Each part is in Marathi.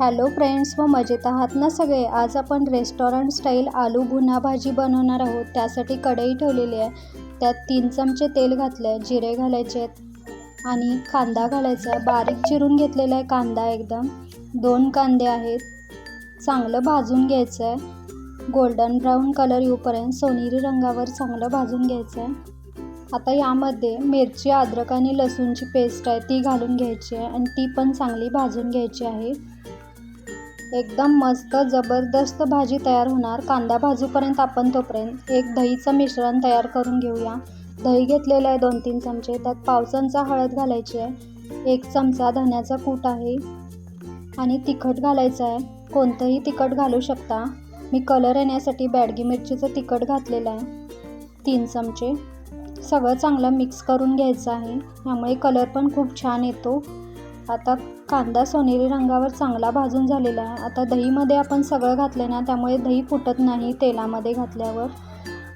हॅलो फ्रेंड्स व मजेत आहात ना सगळे? आज आपण रेस्टॉरंट स्टाईल आलू भुना भाजी बनवणार आहोत. त्यासाठी कढई ठेवलेली आहे. त्यात तीन चमचे तेल घातलं आहे जिरे घालायचे आहेत आणि कांदा घालायचा आहे. बारीक चिरून घेतलेला आहे कांदा एकदम. दोन कांदे आहेत. चांगलं भाजून घ्यायचं आहे. गोल्डन ब्राऊन कलर येऊपर्यंत सोनेरी रंगावर चांगलं भाजून घ्यायचं आहे. आता यामध्ये मिरची अद्रक आणि लसूणची पेस्ट आहे ती घालून घ्यायची आहे आणि ती पण चांगली भाजून घ्यायची आहे. एकदम मस्त जबरदस्त भाजी तयार होणार. कांदा भाजूपर्यंत आपण तोपर्यंत एक दहीचं मिश्रण तयार करून घेऊया. दही घेतलेलं आहे दोन तीन चमचे. त्यात पाव चमचा हळद घालायची आहे. एक चमचा धण्याचा कूट आहे. आणि तिखट घालायचं आहे. कोणतंही तिखट घालू शकता. मी कलर येण्यासाठी बॅडगी मिरचीचं तिखट घातलेलं आहे. तीन चमचे. सगळं चांगलं मिक्स करून घ्यायचं आहे. त्यामुळे कलर पण खूप छान येतो. आता कांदा सोनेरी रंगावर चांगला भाजून झालेला आहे. आता दहीमध्ये आपण सगळं घातलं ना त्यामुळे दही फुटत नाही तेलामध्ये घातल्यावर.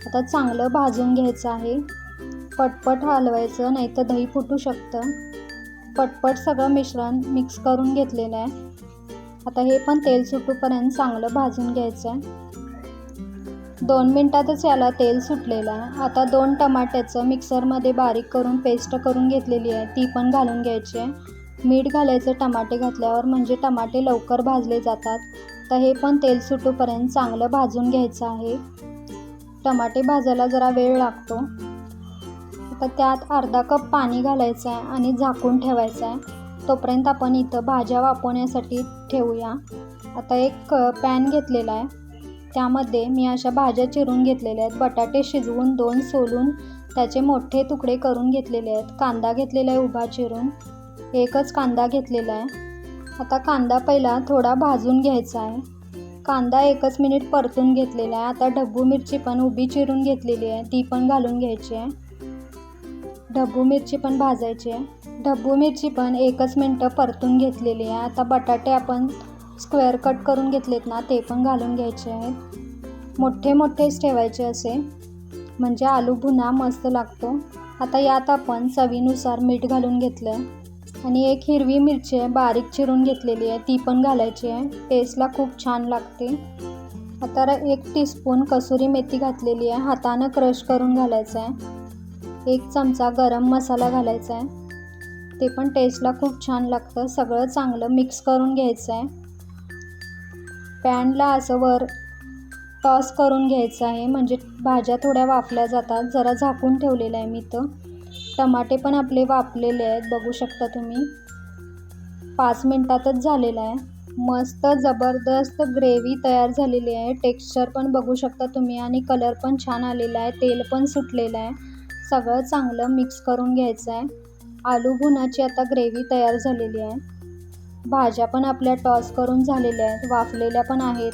आता चांगलं भाजून घ्यायचं आहे. पटपट हलवायचं नाही तर दही फुटू शकतं. पटपट सगळं मिश्रण मिक्स करून घेतलेलं आहे. आता हे पण तेल सुटूपर्यंत चांगलं भाजून घ्यायचं आहे. दोन मिनटातच याला तेल सुटलेलं आहे. आता दोन टमाट्याचं मिक्सरमध्ये बारीक करून पेस्ट करून घेतलेली आहे. ती पण घालून घ्यायची आहे. मीठ घालायचं टमाटे घातल्यावर म्हणजे टमाटे लवकर भाजले जातात. तर हे पण तेल सुटूपर्यंत चांगलं भाजून घ्यायचं आहे. टमाटे भाजायला जरा वेळ लागतो. तर त्यात अर्धा कप पाणी घालायचं आहे आणि झाकून ठेवायचं आहे. तोपर्यंत आपण इथं भाज्या वापरण्यासाठी ठेवूया. आता एक पॅन घेतलेला आहे. त्यामध्ये मी अशा भाज्या चिरून घेतलेल्या आहेत. बटाटे शिजवून दोन सोलून त्याचे मोठे तुकडे करून घेतलेले आहेत. कांदा घेतलेला आहे उभा चिरून. एकच कांदा घेतलेला आहे. आता कांदा पहिला थोडा भाजून घ्यायचा आहे. कांदा एकच मिनिट परतून घेतलेला आहे. आता ढब्बू मिरची पण उभी चिरून घेतलेली आहे. ती पण घालून घ्यायची आहे. ढब्बू मिरची पण भाजायची आहे. ढब्बू मिरची पण एकच मिनटं परतून घेतलेली आहे. आता बटाटे आपण स्क्वेअर कट करून घेतलेत ना ते पण घालून घ्यायचे आहेत. मोठे मोठेच ठेवायचे असे. म्हणजे आलू भुना मस्त लागतो. आता यात आपण चवीनुसार मीठ घालून घेतलं आहे आणि एक हिरवी मिरची आहे बारीक चिरून घेतलेली आहे ती पण घालायची आहे. टेस्टला खूप छान लागते. आता एक टीस्पून कसुरी मेथी घातलेली आहे हातानं क्रश करून घालायचं आहे. एक चमचा गरम मसाला घालायचा आहे. ते पण टेस्टला खूप छान लागतं सगळं चांगलं मिक्स करून घ्यायचं आहे. पॅनला असं वर टॉस करून घ्यायचं आहे म्हणजे भाज्या थोड्या वाफल्या जातात जरा झाकून ठेवलेलं आहे मी तर टमाटे पण आपले वाफलेले आहेत बघू शकता तुम्ही. पाच मिनटातच झालेलं आहे. मस्त जबरदस्त ग्रेव्ही तयार झालेली आहे. टेक्स्चर पण बघू शकता तुम्ही आणि कलर पण छान आलेला आहे. तेल पण सुटलेलं आहे. सगळं चांगलं मिक्स करून घ्यायचं आहे. आलू भुनाची आता ग्रेव्ही तयार झालेली आहे. भाज्या पण आपल्या टॉस करून झालेल्या आहेत. वाफलेल्या पण आहेत.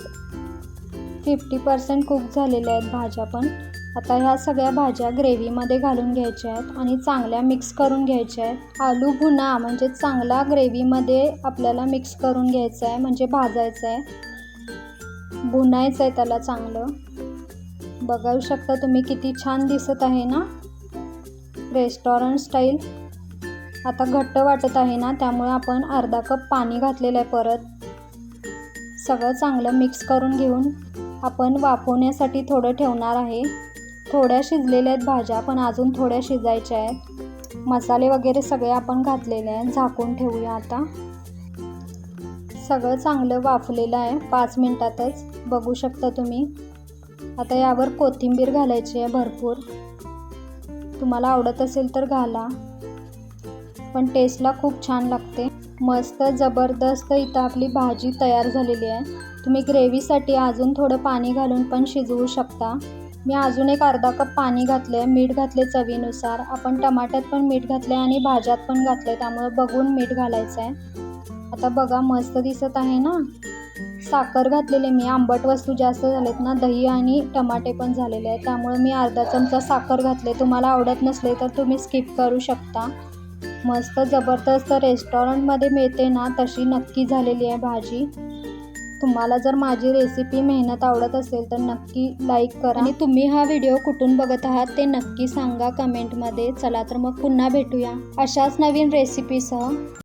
फिफ्टी पर्सेंट कुक झालेल्या आहेत भाज्या पण. आता ह्या सगळ्या भाज्या ग्रेव्हीमध्ये घालून घ्यायच्या आहेत आणि चांगल्या मिक्स करून घ्यायच्या आहेत. आलू भुना म्हणजे चांगला ग्रेव्हीमध्ये आपल्याला मिक्स करून घ्यायचं आहे म्हणजे भाजायचं आहे. भुनायचं आहे त्याला चांगलं. बघू शकता तुम्ही किती छान दिसत आहे ना? रेस्टॉरंट स्टाईल आता घट्ट वाटत आहे ना त्यामुळे आपण अर्धा कप पाणी घातलेलं आहे परत. सगळं चांगलं मिक्स करून घेऊन आपण वाफवण्यासाठी थोडं ठेवणार आहे. थोड्या शिजलेल्या आहेत भाज्या पण अजून थोड्या शिजायच्या आहेत. मसाले वगैरे सगळे आपण घातलेले आहेत. झाकून ठेवूया आता. सगळं चांगलं वाफलेलं आहे. पाच मिनटातच. बघू शकता तुम्ही. आता यावर कोथिंबीर घालायची आहे भरपूर. तुम्हाला आवडत असेल तर घाला. पण टेस्टला खूप छान लागते. मस्त जबरदस्त इथं आपली भाजी तयार झालेली आहे. तुम्ही ग्रेव्हीसाठी अजून थोडं पाणी घालून पण शिजवू शकता. मी अजून एक अर्धा कप पाणी घातलं आहे मीठ घातले चवीनुसार. आपण टमाट्यात पण मीठ घातलं आहे आणि भाज्यात पण घातले त्यामुळे बघून मीठ घालायचं आहे आता बघा मस्त दिसत आहे ना? साखर घातलेली मी. आंबट वस्तू जास्त झालेत ना दही आणि टमाटे पण झालेले आहेत. त्यामुळे मी अर्धा चमचा साखर घातले तुम्हाला आवडत नसले तर तुम्ही स्किप करू शकता. मस्त जबरदस्त रेस्टॉरंटमध्ये मिळते ना तशी नक्की झालेली आहे भाजी. तुम्हाला जर माझी रेसिपी मेहनत आवडत असेल तर नक्की लाईक करा. आणि तुम्ही हा व्हिडिओ कुठून बघत आहात ते नक्की सांगा कमेंटमध्ये चला तर मग पुन्हा भेटूया. अशाच नवीन रेसिपीसह